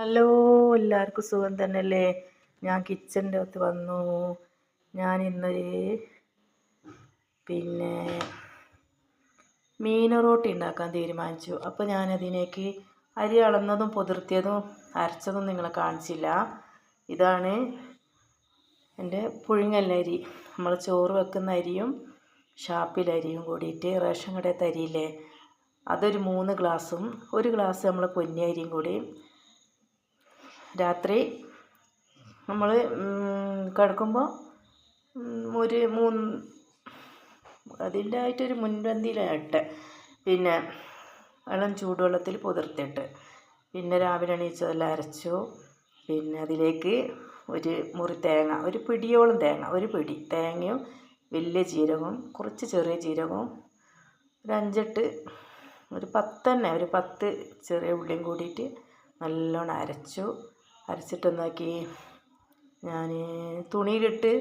Hello എല്ലാവർക്കും സുഖം തന്നെയല്ലേ? ഞാൻ കിച്ചന്റെ അകത്ത് വന്നു. ഞാൻ ഇന്നൊരു പിന്നെ മീൻ റോട്ടി ഉണ്ടാക്കാൻ തീരുമാനിച്ചു. അപ്പോൾ ഞാനതിലേക്ക് അരി അളന്നതും പുതിർത്തിയതും അരച്ചതും നിങ്ങളെ കാണിച്ചില്ല. ഇതാണ് എന്റെ പുഴുങ്ങല്ലരി നമ്മൾ ചോറ് വെക്കുന്ന അരിയും ഷാപ്പിലരിയും കൂടിയിട്ട് റേഷൻ കടയത്തെ അരിയില്ലേ? അതൊരു മൂന്ന് ഗ്ലാസും ഒരു ഗ്ലാസ് നമ്മൾ പൊന്നി അരിയും കൂടി രാത്രി നമ്മൾ കിടക്കുമ്പോൾ ഒരു മൂന്ന് അതിന്റെ ആയിട്ടൊരു മുൻപന്തിയിലായിട്ട് പിന്നെ വെള്ളം ചൂടുവെള്ളത്തിൽ പുതിർത്തിട്ട്. പിന്നെ രാവിലെ എണീച്ചതെല്ലാം അരച്ചു. പിന്നെ അതിലേക്ക് ഒരു മുറി തേങ്ങ ഒരു പിടിയോളം തേങ്ങ ഒരു പിടി. തേങ്ങയും വലിയ ജീരകവും കുറച്ച് ചെറിയ ജീരകവും ഒരു അഞ്ചെട്ട് ഒരു പത്ത് ഒരു പത്ത് ചെറിയ ഉള്ളിയും കൂടിയിട്ട് നല്ലോണം അരച്ചു. അരച്ചിട്ട് എന്താക്കി ഞാൻ തുണിയിലിട്ട്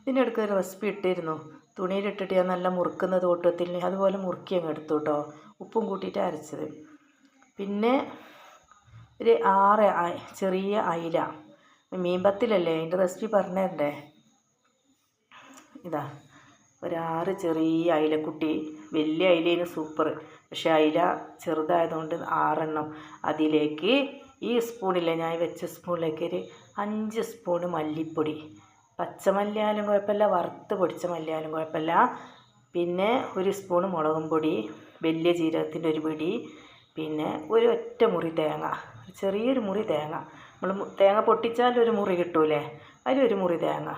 ഇതിന്റെ ഒരു റെസിപ്പി ഇട്ടിരുന്നു. തുണിയിലിട്ടിട്ട് ഞാൻ നല്ല മുറുക്കുന്നത് ഓട്ടത്തിൽ അതുപോലെ മുറുക്കി അങ്ങ് എടുത്തു കേട്ടോ ഉപ്പും കൂട്ടിയിട്ട് അരച്ചത്. പിന്നെ ഒരു ആറ് ചെറിയ അയില. മീൻ പത്തിലല്ലേ അതിന്റെ റെസിപ്പി പറഞ്ഞു ഇതാ ഒരാറ് ചെറിയ അയിലക്കുട്ടി. വലിയ അയിലേന് സൂപ്പർ പക്ഷേ അയില ചെറുതായതുകൊണ്ട് ആറെണ്ണം അതിലേക്ക് ഈ സ്പൂണിലെ ഞാൻ വെച്ച സ്പൂണിലേക്ക് ഒരു അഞ്ച് സ്പൂണ് മല്ലിപ്പൊടി. പച്ചമല്ലിയാലും കുഴപ്പമില്ല വറുത്ത് പൊടിച്ച മല്ലിയാലും കുഴപ്പമില്ല. പിന്നെ ഒരു സ്പൂണ് മുളകും പൊടി വലിയ ജീരകത്തിന്റെ ഒരു പിടി പിന്നെ ഒരു ഒറ്റ മുറി തേങ്ങ ചെറിയൊരു മുറി തേങ്ങ. നമ്മൾ തേങ്ങ പൊട്ടിച്ചാൽ ഒരു മുറി കിട്ടൂലേ അതിലൊരു മുറി തേങ്ങ.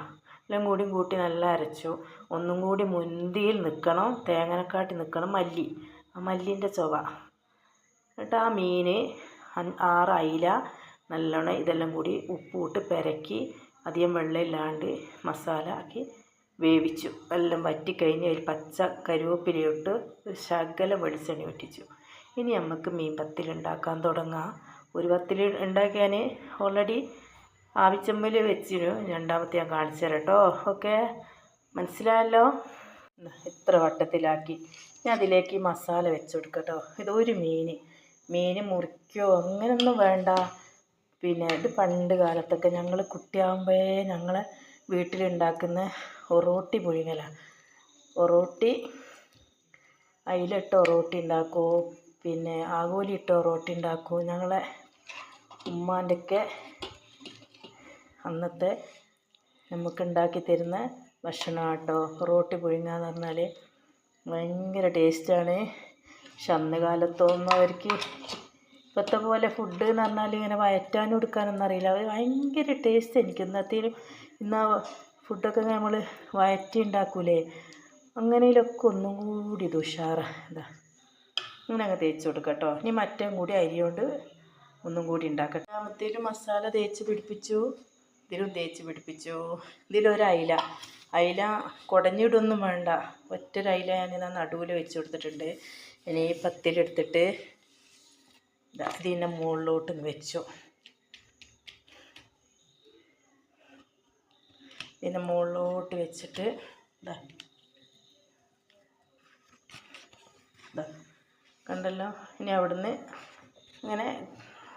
എല്ലാം കൂടി കൂട്ടി നല്ല അരച്ചു. ഒന്നും കൂടി മുന്തിയിൽ നിൽക്കണം തേങ്ങനെക്കാട്ടി നിൽക്കണം മല്ലി ആ മല്ലിന്റെ ചുവ. എന്നിട്ട് ആ മീൻ ആറ് അയില നല്ലോണം ഇതെല്ലാം കൂടി ഉപ്പിട്ട് പെരക്കി അധികം വെള്ളമില്ലാണ്ട് മസാല ആക്കി വേവിച്ചു. എല്ലാം വറ്റിക്കഴിഞ്ഞ് അതിൽ പച്ച കരുവേപ്പിലയിട്ട് ഒരു ശകലം വെളിച്ചെണ്ണ ഒറ്റിച്ചു ഇനി നമുക്ക് മീൻ പത്തിൽ ഉണ്ടാക്കാൻ തുടങ്ങാം. ഒരു പത്തിൽ ഉണ്ടാക്കാൻ ഓൾറെഡി ആവിച്ചമ്പൽ വെച്ചിരുന്നു രണ്ടാമത്തെ ഞാൻ കാണിച്ചു തരാം കേട്ടോ ഓക്കെ? മനസ്സിലായല്ലോ? ഇത്ര വട്ടത്തിലാക്കി. ഞാൻ അതിലേക്ക് മസാല വെച്ച് കൊടുക്കട്ടോ ഇതൊരു മീൻ മീൻ മുറിക്കോ അങ്ങനെയൊന്നും വേണ്ട. പിന്നെ ഇത് പണ്ട് കാലത്തൊക്കെ ഞങ്ങൾ കുട്ടിയാകുമ്പോഴേ ഞങ്ങൾ വീട്ടിലുണ്ടാക്കുന്ന ഒറോട്ടി പുഴുങ്ങലാണ് ഒറോട്ടി അയിലിട്ട് ഒറോട്ടി ഉണ്ടാക്കും പിന്നെ ആകോലി ഇട്ട് ഒറോട്ടി ഉണ്ടാക്കും. ഞങ്ങളെ ഉമ്മാന്റെയൊക്കെ അന്നത്തെ നമുക്ക് ഉണ്ടാക്കി തരുന്ന ഭക്ഷണം കേട്ടോ റോട്ടി പുഴുങ്ങുക എന്ന് പറഞ്ഞാൽ ഭയങ്കര ടേസ്റ്റാണ് പക്ഷെ അന്ന് കാലത്തൊന്നും അവർക്ക് ഇപ്പോഴത്തെ പോലെ ഫുഡ് എന്ന് പറഞ്ഞാൽ ഇങ്ങനെ വയറ്റാനും എടുക്കാനൊന്നും അറിയില്ല. അവർ ഭയങ്കര ടേസ്റ്റ് എനിക്ക്. ഇന്നത്തേലും ഇന്ന് ഫുഡൊക്കെ നമ്മൾ വയറ്റി ഉണ്ടാക്കൂലേ അങ്ങനെയിലൊക്കെ ഒന്നും കൂടി ഇത് ഉഷാറാണ് എന്താ ഇങ്ങനെ അങ്ങ് തേച്ച് കൊടുക്കാം കേട്ടോ ഇനി മറ്റേ കൂടി അരിയോണ്ട് ഒന്നും കൂടി ഉണ്ടാക്കട്ടെ രണ്ടാമത്തേലും മസാല തേച്ച് പിടിപ്പിച്ചു. ഇതിലും തേച്ച് പിടിപ്പിച്ചു. ഇതിലൊരു അയില. അയില കുടഞ്ഞിടൊന്നും വേണ്ട. ഒറ്റൊരു അയില ഞാനിതാ നടുവിൽ വെച്ച് കൊടുത്തിട്ടുണ്ട്. ഇനി ഈ പത്തിലെടുത്തിട്ട് ഇതിന്റെ മുകളിലോട്ട് വെച്ചു. ഇതിന്റെ മുകളിലോട്ട് വെച്ചിട്ട് കണ്ടല്ലോ? ഇനി അവിടുന്ന് ഇങ്ങനെ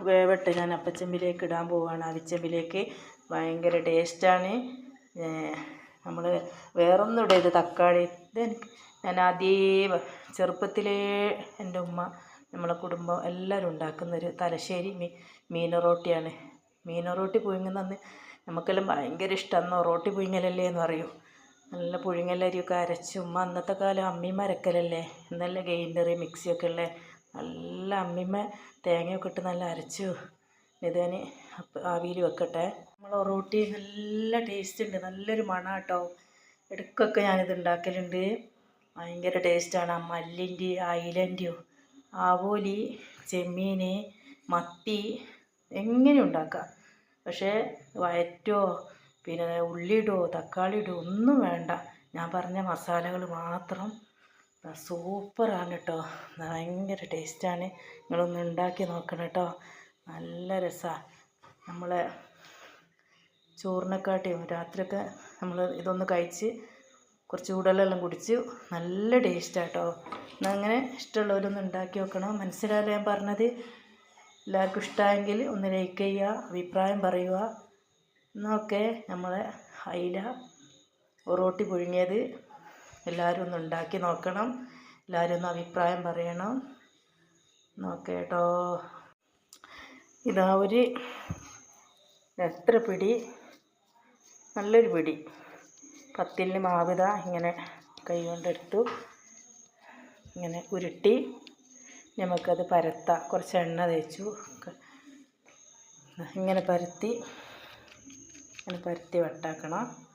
വേവട്ട്. ഞാൻ അപ്പച്ചമ്പിലേക്ക് ഇടാൻ പോവുകയാണ് അവിച്ചമ്പിലേക്ക് ഭയങ്കര ടേസ്റ്റാണ് നമ്മൾ വേറൊന്നും ഇടരുത്. തക്കാളി ഇത് ഞാൻ അതീവ ചെറുപ്പത്തിലേ എന്റെ ഉമ്മ നമ്മളെ കുടുംബം എല്ലാവരും ഉണ്ടാക്കുന്നൊരു തലശ്ശേരി മീ മീൻ റോട്ടിയാണ്. മീൻ റോട്ടി പുഴുങ്ങുന്നന്ന് നമുക്കെല്ലാം ഭയങ്കര ഇഷ്ടമാണ് റോട്ടി പുഴുങ്ങലല്ലേ എന്ന് പറയും. നല്ല പുഴുങ്ങലരിയൊക്കെ അരച്ച് ഉമ്മ അന്നത്തെ കാലം അമ്മിമ്മ അരക്കലല്ലേ? നല്ല ഗ്രൈൻഡർ മിക്സിയൊക്കെ ഉള്ള നല്ല അമ്മിമ തേങ്ങയൊക്കെ ഇട്ട് നല്ല അരച്ചു. ഇതേന് ആവിയിൽ വെക്കട്ടെ. നമ്മൾ റോട്ടി നല്ല ടേസ്റ്റ് ഉണ്ട്. നല്ലൊരു മണം കേട്ടോ ഇടയ്ക്കൊക്കെ ഞാനിത് ഉണ്ടാക്കലുണ്ട്. ഭയങ്കര ടേസ്റ്റാണ്. ആ മല്ലിന്റെ ആ ഇലന്റെയോ ആവോലി ചെമ്മീൻ മത്തി എങ്ങനെ ഉണ്ടാക്കാം പക്ഷേ വയറ്റോ പിന്നെ ഉള്ളിയിടോ തക്കാളി ഇടോ ഒന്നും വേണ്ട. ഞാൻ പറഞ്ഞ മസാലകൾ മാത്രം. സൂപ്പറാണ് കേട്ടോ. ഭയങ്കര ടേസ്റ്റാണ്. നിങ്ങളൊന്ന് ഉണ്ടാക്കി നോക്കണം കേട്ടോ. നല്ല രസമാണ് നമ്മളെ ചോറിനെക്കാട്ടിയും രാത്രിയൊക്കെ നമ്മൾ ഇതൊന്ന് കഴിച്ച് കുറച്ച് ചൂടുവെള്ളം കുടിച്ച് നല്ല ടേസ്റ്റാട്ടോ. അങ്ങനെ ഇഷ്ടമുള്ളവരൊന്ന് ഉണ്ടാക്കി നോക്കണം. മനസ്സിലായാലും ഞാൻ പറഞ്ഞത് എല്ലാവർക്കും ഇഷ്ടമായെങ്കിൽ ഒന്ന് ലൈക്ക് ചെയ്യുക അഭിപ്രായം പറയുക. എന്നൊക്കെ നമ്മളെ അയില ഒറോട്ടി പുഴുങ്ങിയത് എല്ലാവരും ഒന്ന് ഉണ്ടാക്കി നോക്കണം. എല്ലാവരും ഒന്ന് അഭിപ്രായം പറയണം. നോക്കേട്ടോ ഇതാ ഒരു എത്ര പിടി നല്ലൊരു പിടി. പത്തിന് മാവ് ഇതാ ഇങ്ങനെ കൈ കൊണ്ടെടുത്തു ഇങ്ങനെ ഉരുട്ടി നമുക്കത് പരത്താം കുറച്ച് എണ്ണ തേച്ചു. ഇങ്ങനെ പരത്തി ഇങ്ങനെ പരത്തി വട്ടാക്കണം.